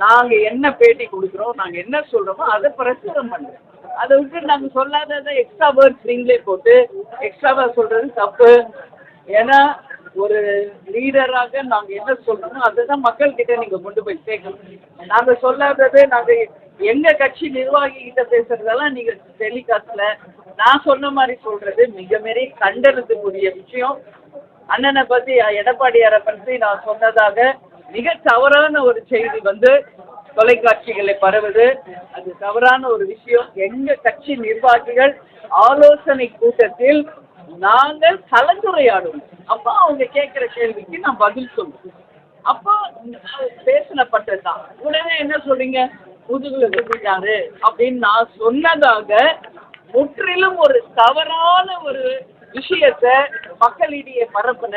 நாங்க என்ன பேட்டி கொடுக்குறோம் நாங்க என்ன சொல்றோமோ அதை பிரசுரம் பண்ணுறோம் அதை விட்டு நாங்க சொல்லாததை எக்ஸ்ட்ரா வேர்ட்ஸ் நீங்களே போட்டு எக்ஸ்ட்ராவா சொல்றது தப்பு. ஏன்னா ஒரு லீடராக நாங்க என்ன சொல்றோமோ அதுதான் மக்கள் கிட்ட நீங்க கொண்டு போய் சேர்க்கணும். நாங்க சொல்லாததை நாங்க எங்க கட்சி நிர்வாகி கிட்ட பேசுறதெல்லாம் நீங்க டெலிகாஸ்ட்ல நான் சொன்ன மாதிரி சொல்றது மிக மாரி கண்டனத்துக்குரிய விஷயம். அண்ணனை பத்தி எடப்பாடியாரை பற்றி நான் சொன்னதாக மிக தவறான ஒரு செய்தி வந்து தொலைக்காட்சிகளை பரவுது. அது தவறான ஒரு விஷயம். எங்க கட்சி நிர்வாகிகள் ஆலோசனை கூட்டத்தில் நாங்கள் கலந்துரையாடுவோம். அப்போ அவங்க கேட்குற கேள்விக்கு நான் பதில் சொல்லுவோம் அப்போ பேசினப்பட்டது தான் உடனே என்ன சொல்றீங்க? முதுகுல குத்திட்டாரு அப்படின்னு நான் சொன்னதாக முற்றிலும் ஒரு தவறான ஒரு விஷயத்த மக்களிடையே பரப்புன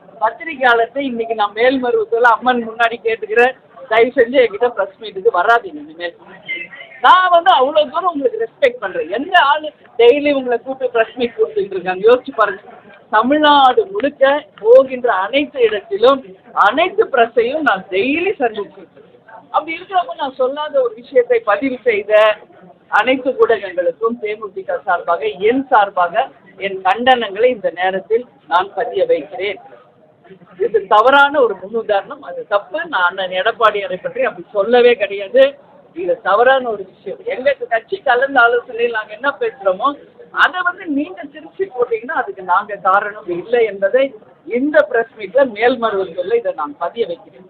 பத்திரிகையாளர்கிட்ட இன்னைக்கு நான் மேல்மருவத்தில் அம்மன் முன்னாடி கேட்டுக்கிறேன் தயவு செஞ்சு என்கிட்ட ப்ரெஸ் மீட்டுக்கு வராதீங்க இனிமேல். நான் வந்து அவ்வளோ தூரம் உங்களுக்கு ரெஸ்பெக்ட் பண்ணுறேன் எந்த ஆள் டெய்லி உங்களை கூப்பிட்டு ப்ரெஸ் மீட் கொடுத்துட்டு இருக்காங்க? யோசிச்சு பாருங்க. தமிழ்நாடு முழுக்க போகின்ற அனைத்து இடத்திலும் அனைத்து ப்ரெஸ்ஸையும் நான் டெய்லி சந்திச்சிருக்கேன் அப்படி இருக்கிறப்ப நான் சொல்லாத ஒரு விஷயத்தை பதிவு செய்த அனைத்து ஊடகங்களுக்கும் தேமுதிக சார்பாக என் சார்பாக என் கண்டனங்களை இந்த நேரத்தில் நான் பதிய வைக்கிறேன். இது தவறான ஒரு முன்னுதாரணம் அது தப்பு. நான் அண்ணன் எடப்பாடியாரை பற்றி அப்படி சொல்லவே கிடையாது. இது தவறான ஒரு விஷயம். எங்க கட்சி கலந்த ஆலோசனையில் நாங்கள் என்ன பேசுகிறோமோ அதை வந்து நீங்க திருச்சி போட்டீங்கன்னா அதுக்கு நாங்க காரணம் இல்லை என்பதை இந்த பிரஸ் மீட்ல மேல்மருவத்தில் இதை நான் பதிய வைக்கிறேன்.